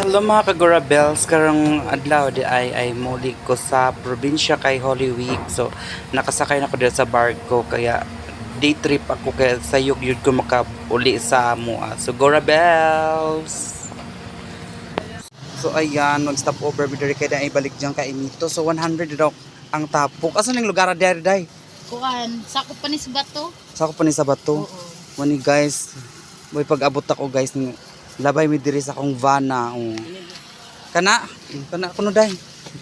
Hello mga kagura bells. Karong adlaw di ay ay muli ko sa probinsya kay Holy Week. So nakasakay na ko dito sa barko. Kaya day trip ako. Kaya sa yug yun ko makauli sa mua so Gora Bells! So ayan mag stop over bidari kaya na ibalik dyan kay Emito so 100 daw ang tapok asan yung lugar dari day Kuan, sakop pa ni sa bato. sa ako pa ni sa bato? Oo. Mani guys, may pag-abot ako guys ni labay mi diri sa akong vana. Oh. Kana, kana kuno dai.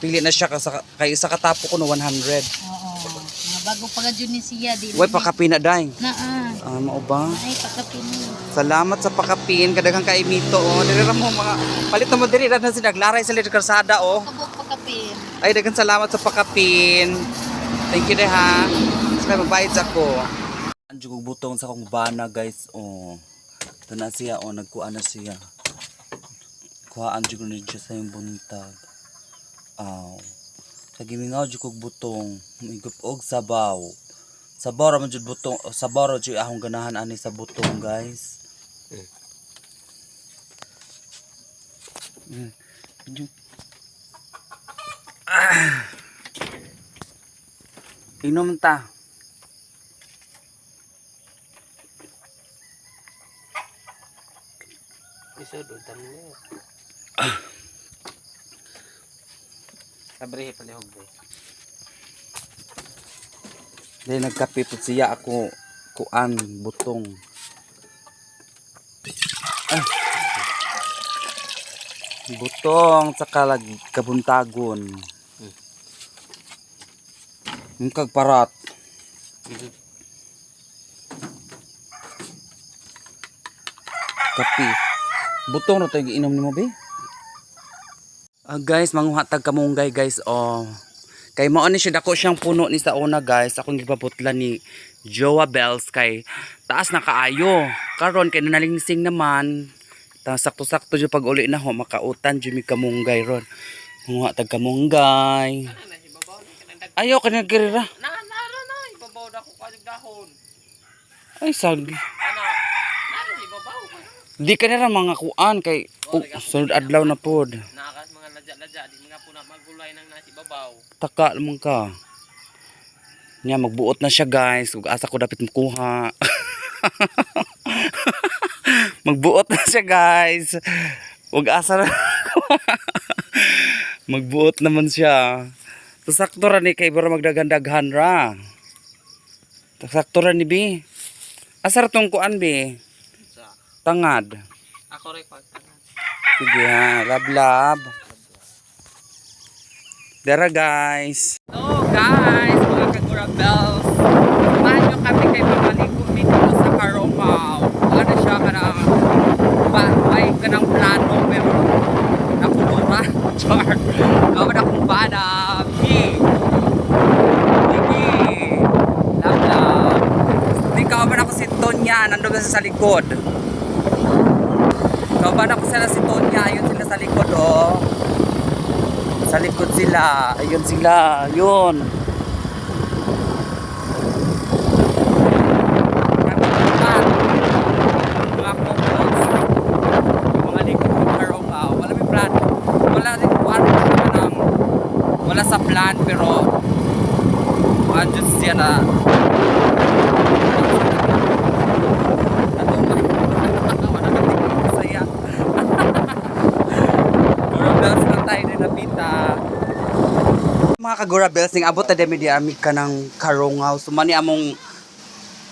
Pili na siya kasa kay isa katapo ko no 100. Oo. Nga bago pa ka ni siya di. Way pakapina dai. Naa. Ah, mao ba? Ay pakapin. Salamat sa pakapin kadaghang kay mito oh. Diri ra mo mga palit na mo diri ra na sila naglaray sa lider kalsada oh. Pakapin. Ay daghang salamat sa pakapin. Thank you dai ha. Sa magbayad sa ko. Anjo kong butong sa akong bana guys oh. Ito na siya oh nagkuha na siya. Kuhaan jud ko siya sa yung buntag. Aw. Sa gimingaw jud kog butong, migup og sabaw. Sabaw ra man jud butong, sabaw ra jud akong ganahan ani sa butong guys. Mm. Medyo- Ah. Inom ta. Isod utang mo. Sabrihe palihog ba? Dahil nagkape po siya ako kuan butong. Ah. Butong sa kalag kabuntagon. Yung kagparat. Kape. Butong na tayo inom ni mo, be? Ah, guys, manguhatag kamunggay, guys. Oh. Kay mao ni siya dako siyang puno ni sa una guys. Akong gipabutla ni Joa Bells kay taas na kaayo. Karon kay nalingsing naman. Ta sakto-sakto jud pag uli na ho makautan jud mi kamunggay ron. Mga tag kamunggay. Ayo ka nagkirira. Na na na na ibabaw na ko kalig dahon. Ay sagi. Ana. Di ka nira mga kuan kay oh, sunod adlaw na pod. Nakas mga ladya-ladya di mga puna magulay nang nasi babaw. Taka lamang ka. Nya magbuot na siya guys. Ug asa ko dapat makuha. magbuot na siya guys. Ug asa na. magbuot naman siya. Sakto ra ni kay bara magdaghan-daghan ra. Sakto ra ni bi. Asa ra tong kuan bi? Tangad. ako ray pagtangan. Sige ha, lab-lab. Dara guys. Hello guys, mga Kagura Bells. Samahan nyo kami kay mamaligo dito sa Karomaw. Ano siya ka na, ba, may kanang plano pero nakulura. Char. Kawa na kung bana. Bi. Sige. Lab-lab. Hindi ka ba na ako si Tonya, nandun sa likod. Kaban ako sila si Tonya, ayun sila sa likod oh. Sa likod sila, ayun sila, ayun. Wala sa plan pero andun siya na Saya. Gura bells lang tayo na napita. Mga kagura bells, ning abot na demi di amig ka ng karongaw. Sumani among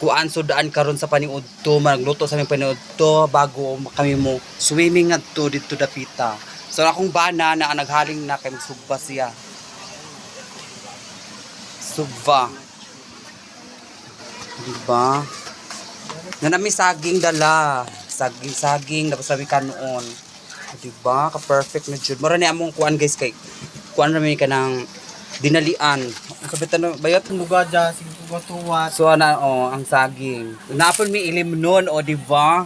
kuan sudaan karon sa paniudto magluto sa aming paniudto bago kami mo swimming adto dito dapita. So akong bana na naghaling na kay magsugba siya. Sugba. Diba? Na nami saging dala. Saging saging tapos sabi ka noon. Diba? Ka-perfect na jud. Mara ni among kuan guys kay kuan ra mi ka ng dinalian. Ang kabitan na bayat Muga dya sing tuwa So ana oh, ang saging. Napon mi ilim nun o di ba?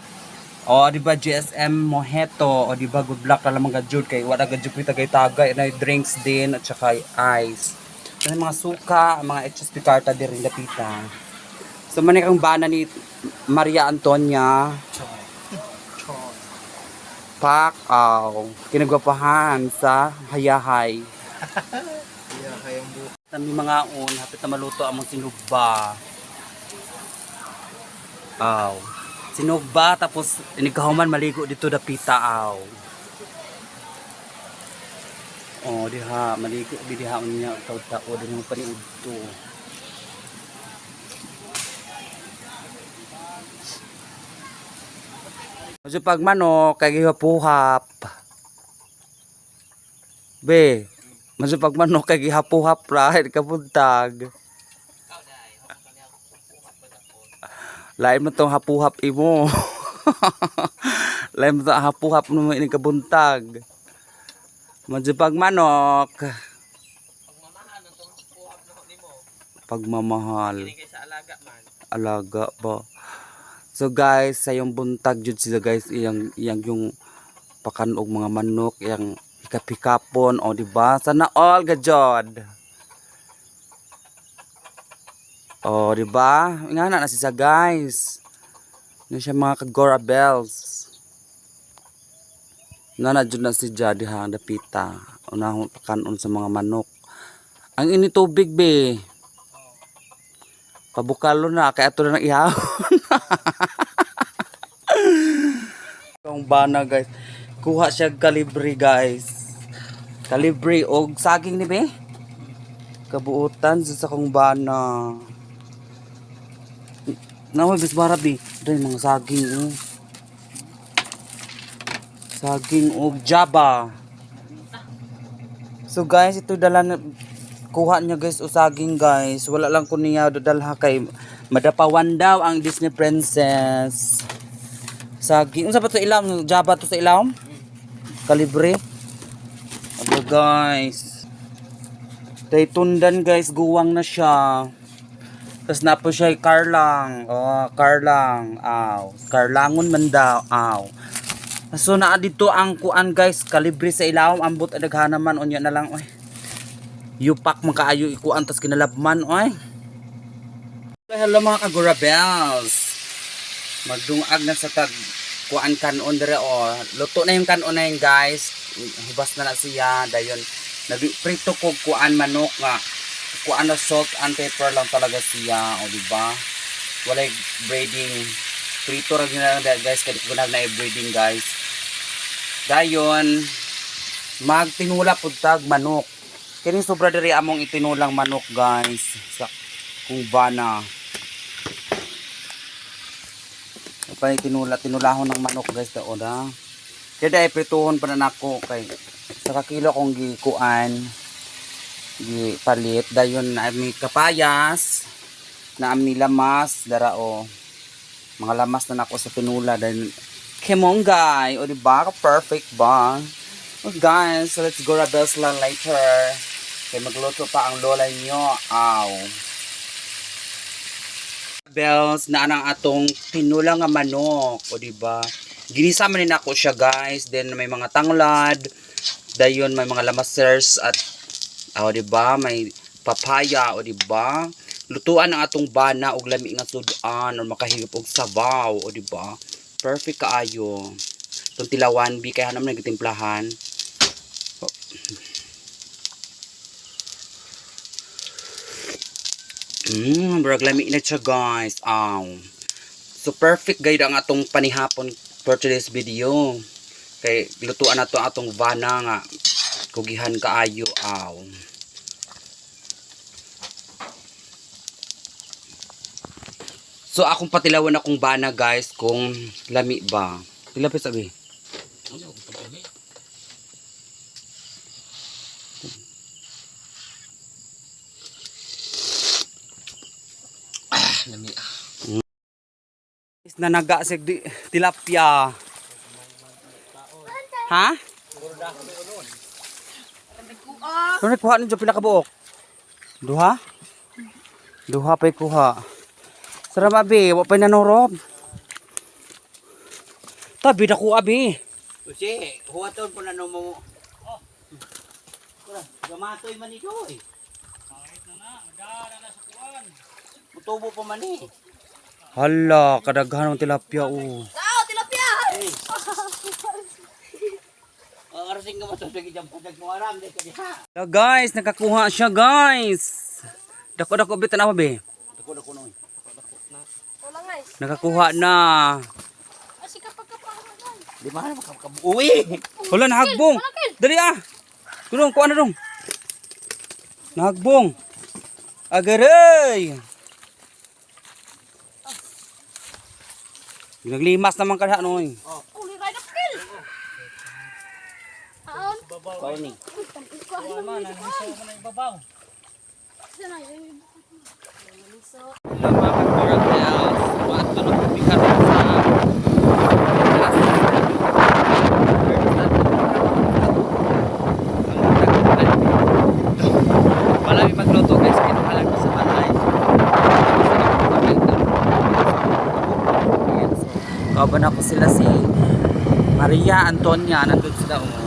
O di ba GSM Mojito o di ba good luck na lamang gadjud kay wala gadjud kita kay tagay na drinks din at saka ice. Ano mga suka, mga HSP karta din rin napita. So manik ang bana ni Maria Antonia. Yupak, aw. Kinagwapahan sa hayahay. Kami mga un, hapit na maluto among sinugba. Aw. Sinugba, tapos inikahuman maligo dito dapita, aw. Oh, diha, maligo, diha unya, tao-tao, din mo paniudto. Medyo pag manok, kay gihapuhap. Be, medyo pag manok, kay gihapuhap ra, hindi ka buntag. Lain mo tong hapuhap imo. Lain mo tong hapuhap mo ini kabuntag. Medyo pag manok, Pagmamahal ng itong puhap na ni mo. pagmamahal. Sa alaga man. alaga ba so guys sa yung buntag jud sila guys iyang iyang yung pakanog mga manok iyang hikap-hikapon o di ba sana all ga jud o di ba nga na siya guys. Na siya mga kagora bells? Na jud na si Jadi ha dapita unahon pakanon sa mga manok. Ang ini tubig be. Pabukalo na, kaya ito na ng ihawon. Yung bana guys. Kuha siya kalibre guys. Kalibre og saging ni be. Kabuutan sa sakong bana. Nahoy bis marabi. Dahil mga saging oh. Saging og jaba. So guys, ito dala na kuha niya guys usaging guys wala lang ko niya dadalha kay madapawan daw ang Disney princess saging unsa pa to ilam jaba to sa ilam kalibre aba guys? Tay tundan guys. Guwang na siya. Tapos na po siya karlang oh karlang aw. Karlangon man daw. Aw. So naa dito ang kuan guys. Kalibre sa ilawom ambot adaghan naman unya na lang oy. Yupak man kaayo ikuan tas kinalabman oy. Hello mga kagura bells magdungag na sa tag kuan kanon dire o luto na yung kanon na yun guys. Hubas na na siya dayon. Nagprito ko kuan manok nga kuan na salt and pepper lang talaga siya o di ba walay braiding prito ra gyud na guys kadi ko na braiding guys. Dayon magtinula pud tag manok. Kini sobra diri among itinulang manok guys sa kung bana. Pa tinula tinulahon ng manok guys ta oda. Kaya dai prituhon pa na nako kay sa kakilo kong gikuan gi palit dayon na mi kapayas na ami lamas dara o mga lamas na nako sa tinula then kemonggay o di ba perfect ba Oh, guys, so let's go Rabels lang later. Kaya magluto pa ang lola nyo. Aw. Bells na anang atong tinula nga manok. O diba? Ginisa man din ako siya guys. Then may mga tanglad. Dayon may mga lamasers at o diba? May papaya o diba? Lutuan ang atong bana og lami nga sudan or makahigop og sabaw o diba? Perfect kaayo. Itong tilawan, bi kaya naman nagtimplahan. Mmm, brag lami na siya guys. Aw. So perfect guide ang atong panihapon for today's video. Kay lutuan na to atong vana nga kugihan kaayo aw. So akong patilawan akong bana guys kung lami ba. Tilapit sabi. Lami. Na naga sig di, tilapia. Ha? Ano nagkuha ninyo pila ka buok? Duha? Duha pa'y kuha. Sarap abi, wa pa'y nanorob. Tabi na ko abi. Usi, huwaton po na no mo. Oh. Gamatoy man ito eh. Mutubo pa man eh. Hala, kadaghan ng tilapia oh. Sao, tilapia! Hello guys, nakakuha siya guys. Dako dako bitan apa be? Nakakuha na. Asi kapag kapag Di mana Uwi. Wala nahagbong. Dali ah. Kunong kuha na dong. Nahagbong. Agaray. Naglimas naman kada noy. Uli ray na kill. Aon. Babaw ni. Hello mga ka-girls. Maato na pagbikan sa Malami magluto guys, kinuhalag ko sa balay. Kaban ako sila si Maria Antonia, nandun sila oh.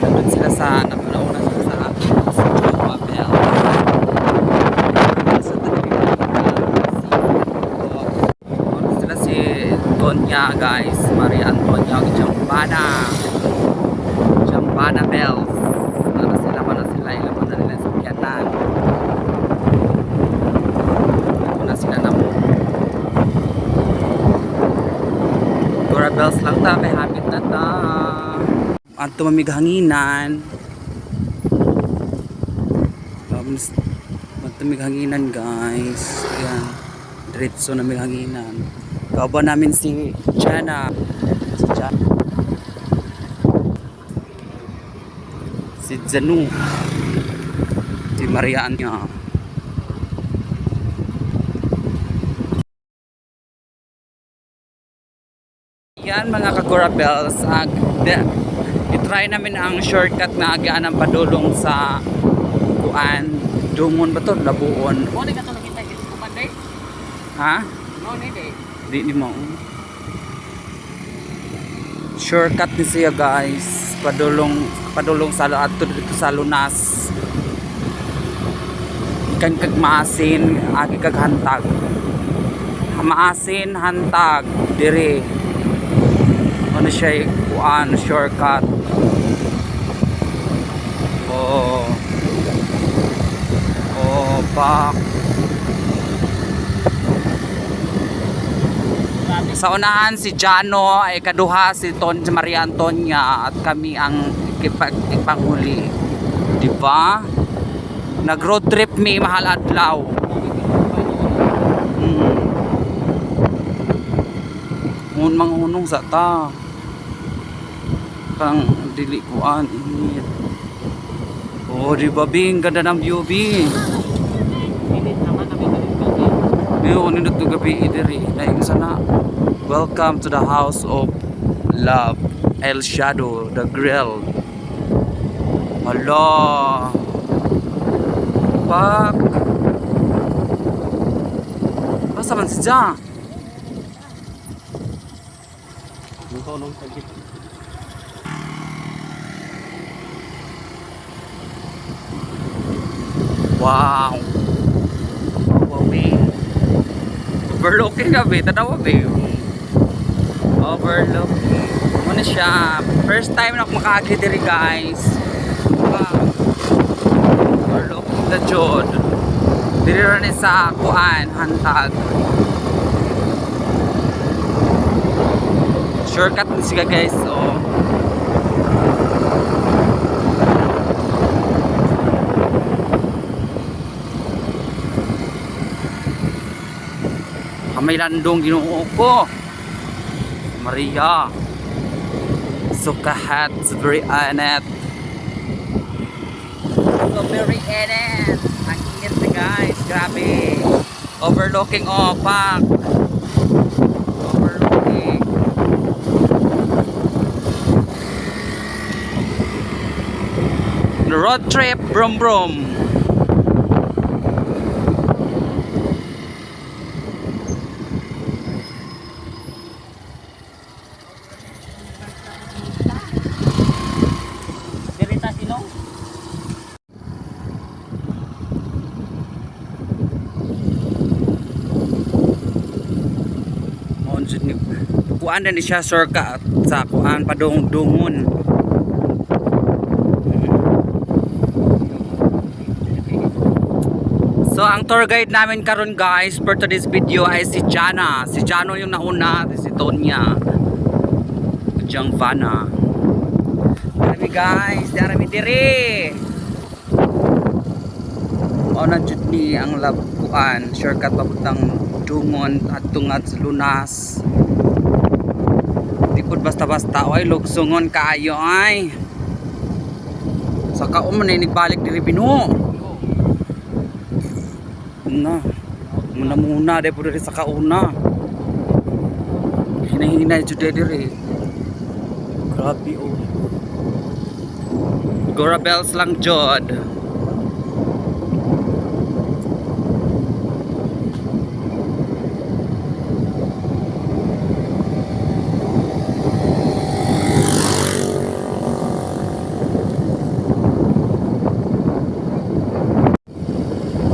Nandun sila sa, nauna sila sa akin, sa Jowa Bell. Sa Nandun sila si Tonya guys, Maria Antonia, Champana. Champana Bells. Ano sila, mana sila, ilan na nila sa Kiatan. Ito na sila na Dora bells lang ta, kay hapit na ta. At tumamig hanginan. Magtumig hanginan guys. Ayan. Diretso na may hanginan. Kauban namin si Jana. Si Jana. Si Janu. Si Mariaan niya. Yan mga ag, de, itry namin ang shortcut na agaan ng padulong sa kuan. Dumon ba to? Labuon. Mo ni katulog kita kit kumanday. Ha? Mo ni day. Di di mo. Shortcut ni siya guys. Padulong padulong sa ato dito sa Lunas. Ikan kag maasin, agi kag hantag. Maasin, hantag, dire. Ano siya kuan, shortcut. Oh. Oh, pak. Sa unahan si Jano, ay kaduha si Ton si Maria Antonia at kami ang ikipag ipanghuli. Di ba? Nag road trip mi mahal adlaw. Mm. Ngun mga hunong sa ta. Kang dili kuan init. Oh, di ba bing ganda ng view bing. Init naman kami. Ngayon, nindot to gabi diri. Naing sana. Welcome to the house of love. El Shadow, the grill. Hala. Pak. Basta man si Ja. Mo tulong sa git. Wow. Wow, babe. Overlooking gabi. Tanawa, babe. Overlooking. Ano siya? First time na ako makaagi diri, guys. Wow. Overlooking the Jod. Diri rin sa kuan, hantag. Shortcut na siya, guys. Oh. Kamay landong ginoo ko. Maria. Sukahat. It's very init. So very init. Ang init na guys. Grabe. Overlooking opak. Overlooking. Road trip. Brum brum. kuan din siya sir ka sa kuan padung dungon So ang tour guide namin karon guys for today's video ay si Jana. Si Jano yung nauna at si Tonya. Jang Vana. Marami guys, darami diri. O na jud ni ang labuan, shortcut papuntang Dungon at tungad sa Lunas. Pud basta-basta oy lugsongon kaayo ay. Saka uman ay nagbalik diri Bino. Na. Muna muna dahil po diri sa kauna. Hinahinay jud diri. Grabe oh. Gora bells lang jod.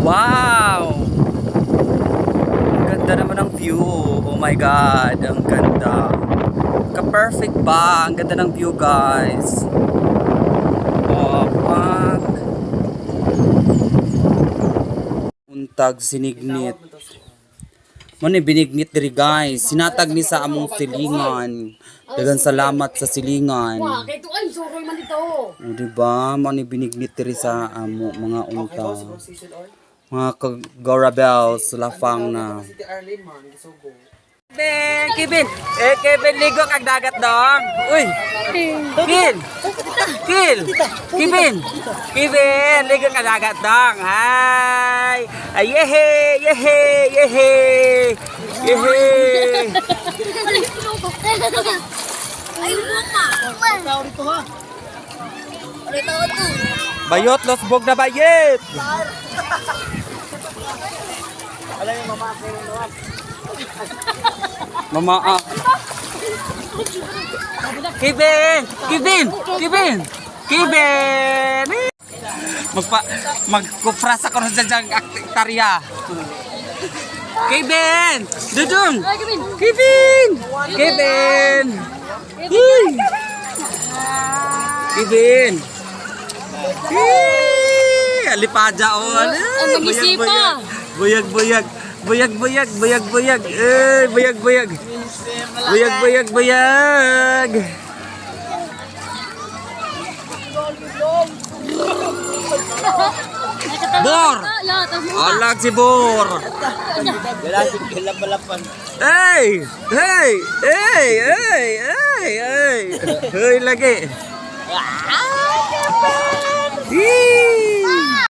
Wow! Ang ganda naman ng view. Oh my God, ang ganda. Ka-perfect ba? Ang ganda ng view, guys. Oh, fuck. Untag sinignit. Mo ni binignit diri guys. Sinatag ni sa among silingan. Dagan salamat sa silingan. Wah, kay to ay suroy man dito. O, diba? Mo ni binignit diri sa amo mga unta. Mga kagora bells, lafang na. Ben, Kevin! Eh, Kevin, ligo kag dagat dong! Uy! Kevin! Kevin! Kevin! Kevin, ligo kag dagat dong! Hi! Yehe! Yehe! Yehe! Yehe! Ay, mama. Tao dito ha. Tao to? Bayot, losbog na bayet! Mama ah. Kevin! Kevin! Kevin! Kevin! Magpa magkupras ako sa dyan aktarya. Kevin! Dudong! Kevin. Kevin! Kevin! Kevin! Hey! Alipada o ano? Ang mag-isipa. Buyag, buyag. Buyag, buyag. Eh, buyag, buyag. Buyag, buyag, buyag. Bor! Alag si Bor! Hey! Hey! Hey! Hey! Hey! Hey! Hey! lagi!